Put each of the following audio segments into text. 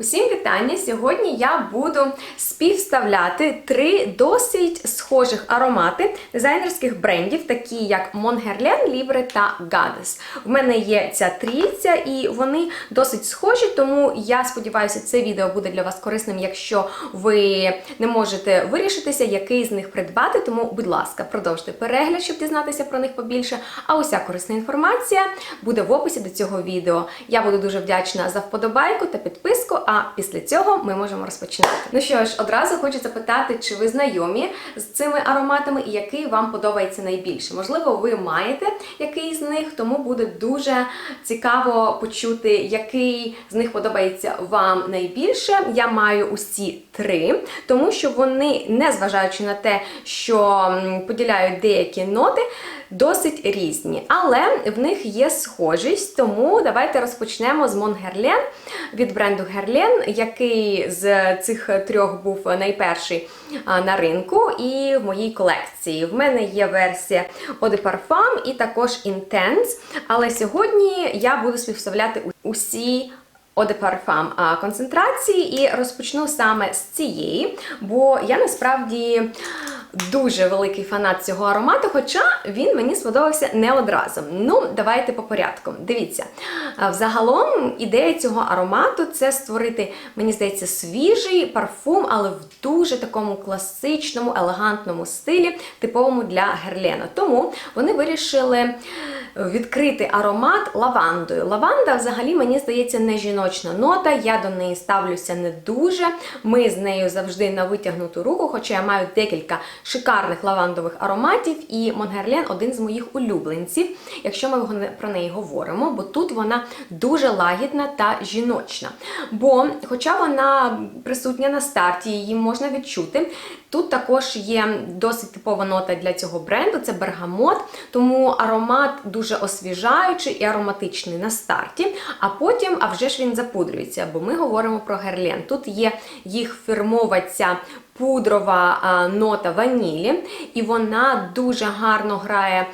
Усім вітання! Сьогодні я буду співставляти три досить схожих аромати дизайнерських брендів, такі як Monherlen, Libre та Goddess. В мене є ця трійця, і вони досить схожі, тому я сподіваюся, це відео буде для вас корисним, якщо ви не можете вирішитися, який з них придбати. Тому, будь ласка, продовжте перегляд, щоб дізнатися про них побільше. А уся корисна інформація буде в описі до цього відео. Я буду дуже вдячна за вподобайку та підписку. А після цього ми можемо розпочинати. Ну що ж, одразу хочу запитати, чи ви знайомі з цими ароматами і який вам подобається найбільше. Можливо, ви маєте який з них, тому буде дуже цікаво почути, який з них подобається вам найбільше. Я маю усі три, тому що вони, незважаючи на те, що поділяють деякі ноти, досить різні, але в них є схожість, тому давайте розпочнемо з Монгерлен від бренду Герлен, який з цих трьох був найперший на ринку і в моїй колекції. В мене є версія Eau de Parfum і також Intense, але сьогодні я буду співставляти усі Parfum а, концентрації. І розпочну саме з цієї, бо я насправді дуже великий фанат цього аромату, хоча він мені сподобався не одразу. Ну, давайте по порядку. Дивіться, взагалом ідея цього аромату це створити, мені здається, свіжий парфум, але в дуже такому класичному, елегантному стилі, типовому для Герлена. Тому вони вирішили відкрити аромат лавандою. Лаванда, взагалі, мені здається, не жіночна нота. Я до неї ставлюся не дуже. Ми з нею завжди на витягнуту руку, хоча я маю декілька шикарних лавандових ароматів, і Монгерлен один з моїх улюбленців, якщо ми про неї говоримо, бо тут вона дуже лагідна та жіночна. Бо, хоча вона присутня на старті, її можна відчути. Тут також є досить типова нота для цього бренду це бергамот, тому аромат дуже освіжаючий і ароматичний на старті, а потім, а вже ж він запудрюється, бо ми говоримо про герлен. Тут є їх фірмова ця пудрова нота ванілі, і вона дуже гарно грає.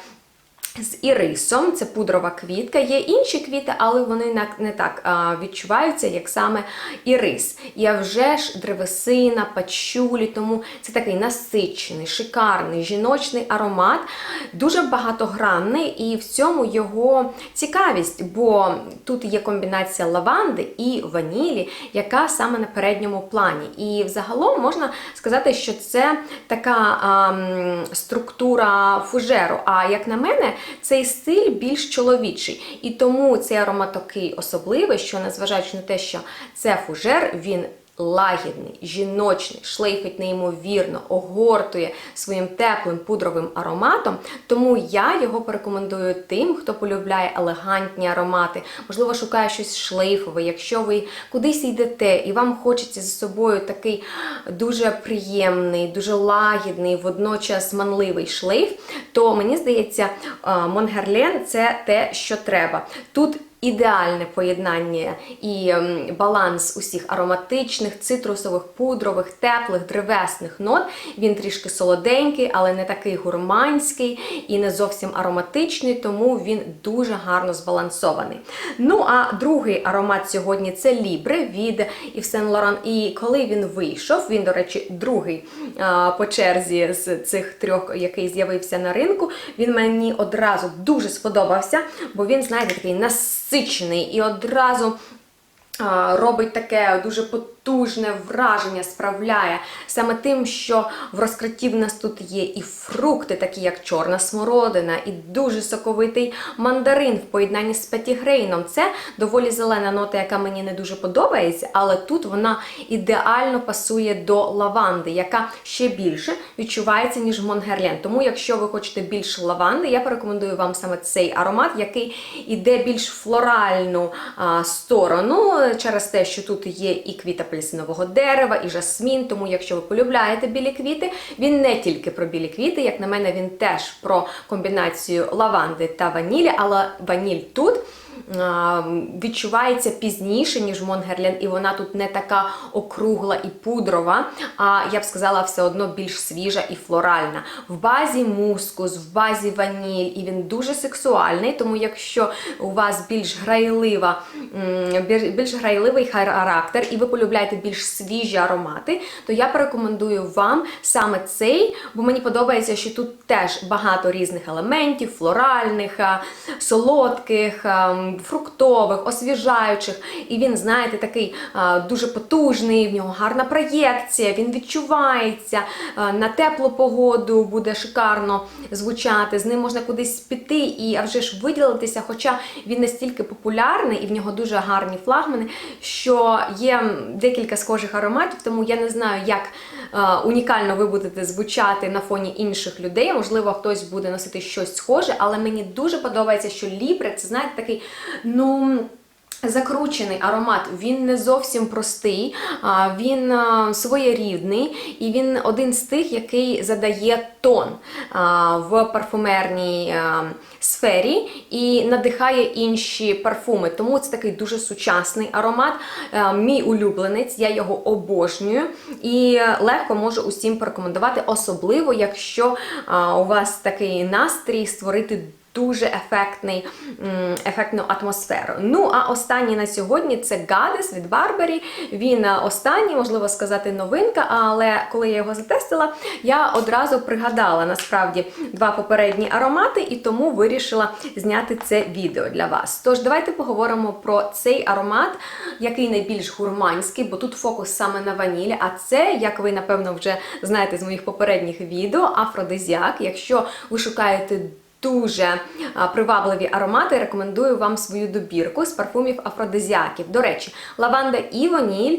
З ірисом, це пудрова квітка. Є інші квіти, але вони не так відчуваються, як саме ірис. І вже ж древесина, пачулі, тому це такий насичений, шикарний жіночний аромат, дуже багатогранний, і в цьому його цікавість, бо тут є комбінація лаванди і ванілі, яка саме на передньому плані. І взагалом можна сказати, що це така а, структура фужеру. А як на мене, цей стиль більш чоловічий. І тому цей аромат такий особливий, що незважаючи на те, що це фужер, він. Лагідний, жіночний, шлейфить неймовірно, огортує своїм теплим пудровим ароматом. Тому я його порекомендую тим, хто полюбляє елегантні аромати, можливо, шукає щось шлейфове. Якщо ви кудись йдете і вам хочеться за собою такий дуже приємний, дуже лагідний, водночас манливий шлейф, то мені здається, Монгерлен це те, що треба. Тут Ідеальне поєднання і ем, баланс усіх ароматичних, цитрусових, пудрових, теплих, древесних нот. Він трішки солоденький, але не такий гурманський і не зовсім ароматичний, тому він дуже гарно збалансований. Ну а другий аромат сьогодні це Libre від Yves Saint Laurent. І коли він вийшов, він, до речі, другий по черзі з цих трьох, який з'явився на ринку, він мені одразу дуже сподобався, бо він, знаєте, такий насичений і одразу. Робить таке дуже потужне враження, справляє саме тим, що в розкритті в нас тут є і фрукти, такі як чорна смородина, і дуже соковитий мандарин в поєднанні з петігрейном. Це доволі зелена нота, яка мені не дуже подобається, але тут вона ідеально пасує до лаванди, яка ще більше відчувається, ніж Монгерлен. Тому, якщо ви хочете більше лаванди, я порекомендую вам саме цей аромат, який іде більш флоральну а, сторону, через те, що тут є і квіт апельсинового дерева, і жасмін. Тому, якщо ви полюбляєте білі квіти, він не тільки про білі квіти, як на мене, він теж про комбінацію лаванди та ванілі, але ваніль тут відчувається пізніше, ніж Монгерлен, і вона тут не така округла і пудрова, а я б сказала, все одно більш свіжа і флоральна. В базі мускус, в базі ваніль, і він дуже сексуальний, тому якщо у вас більш грайлива, більш грайливий характер, і ви полюбляєте більш свіжі аромати, то я порекомендую вам саме цей, бо мені подобається, що тут теж багато різних елементів, флоральних, солодких, фруктових, освіжаючих. І він, знаєте, такий дуже потужний, в нього гарна проєкція, він відчувається. На теплу погоду буде шикарно звучати, з ним можна кудись піти і а вже ж виділитися, хоча він настільки популярний і в нього дуже гарні флагмани, що є декілька схожих ароматів, тому я не знаю, як унікально ви будете звучати на фоні інших людей. Можливо, хтось буде носити щось схоже, але мені дуже подобається, що Лібре це знаєте такий, ну. Закручений аромат, він не зовсім простий, він своєрідний, і він один з тих, який задає тон в парфумерній сфері і надихає інші парфуми. Тому це такий дуже сучасний аромат. Мій улюбленець, я його обожнюю і легко можу усім порекомендувати, особливо якщо у вас такий настрій створити дуже ефектний, ефектну атмосферу. Ну, а останній на сьогодні це Гадес від Барбарі. Він е, останній, можливо сказати, новинка, але коли я його затестила, я одразу пригадала насправді два попередні аромати і тому вирішила зняти це відео для вас. Тож давайте поговоримо про цей аромат, який найбільш гурманський, бо тут фокус саме на ванілі. А це, як ви напевно вже знаєте з моїх попередніх відео, афродизіак. Якщо ви шукаєте Дуже привабливі аромати. Рекомендую вам свою добірку з парфумів афродизіаків. До речі, лаванда і ваніль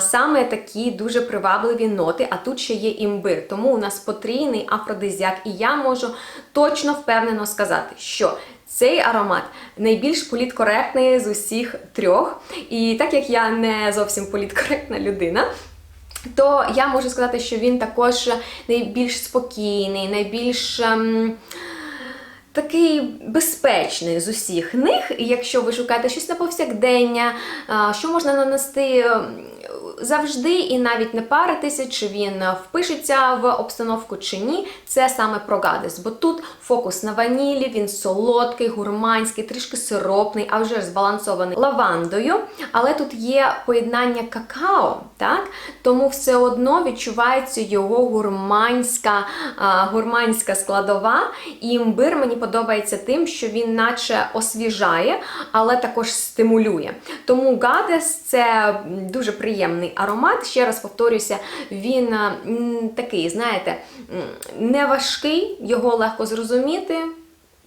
саме такі дуже привабливі ноти, а тут ще є імбир. Тому у нас потрійний афродизіак, і я можу точно впевнено сказати, що цей аромат найбільш політкоректний з усіх трьох. І так як я не зовсім політкоректна людина. То я можу сказати, що він також найбільш спокійний, найбільш ем, такий безпечний з усіх них. Якщо ви шукаєте щось на повсякдення, що можна нанести завжди і навіть не паритися, чи він впишеться в обстановку чи ні, це саме про гадес. Бо тут фокус на ванілі, він солодкий, гурманський, трішки сиропний, а вже збалансований лавандою. Але тут є поєднання какао, так? Тому все одно відчувається його гурманська, а, гурманська складова. І імбир мені подобається тим, що він наче освіжає, але також стимулює. Тому гадес це дуже приємний аромат. Ще раз повторюся, він такий, знаєте, не важкий, його легко зрозуміти.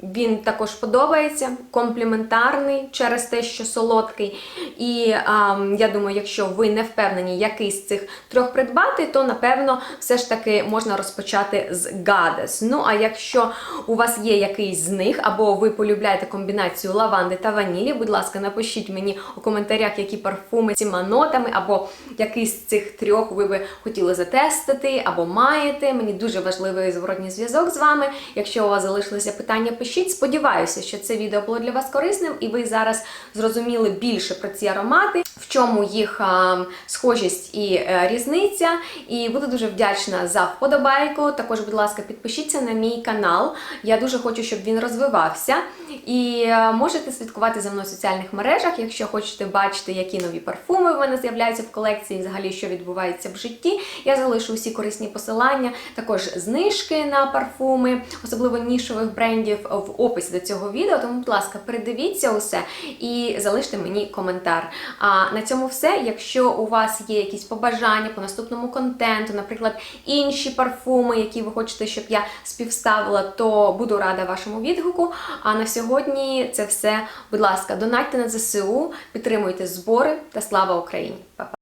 Він також подобається, компліментарний через те, що солодкий. І а, я думаю, якщо ви не впевнені, який з цих трьох придбати, то напевно все ж таки можна розпочати з Гадес. Ну а якщо у вас є якийсь з них, або ви полюбляєте комбінацію лаванди та ванілі, будь ласка, напишіть мені у коментарях, які парфуми цими нотами, або який з цих трьох ви би хотіли затестити, або маєте. Мені дуже важливий зворотній зв'язок з вами. Якщо у вас залишилися питання, пишіть. Сподіваюся, що це відео було для вас корисним, і ви зараз зрозуміли більше про ці аромати, в чому їх схожість і е, різниця. І буду дуже вдячна за вподобайку. Також, будь ласка, підпишіться на мій канал. Я дуже хочу, щоб він розвивався. І е, можете слідкувати за мною в соціальних мережах, якщо хочете бачити, які нові парфуми в мене з'являються в колекції, взагалі що відбувається в житті. Я залишу усі корисні посилання, також знижки на парфуми, особливо нішових брендів в описі до цього відео. Тому, будь ласка, передивіться усе і залиште мені коментар. А на цьому все. Якщо у вас є якісь побажання по наступному контенту, наприклад, інші парфуми, які ви хочете, щоб я співставила, то буду рада вашому відгуку. А на сьогодні це все. Будь ласка, донатьте на ЗСУ, підтримуйте збори та слава Україні! Па-па!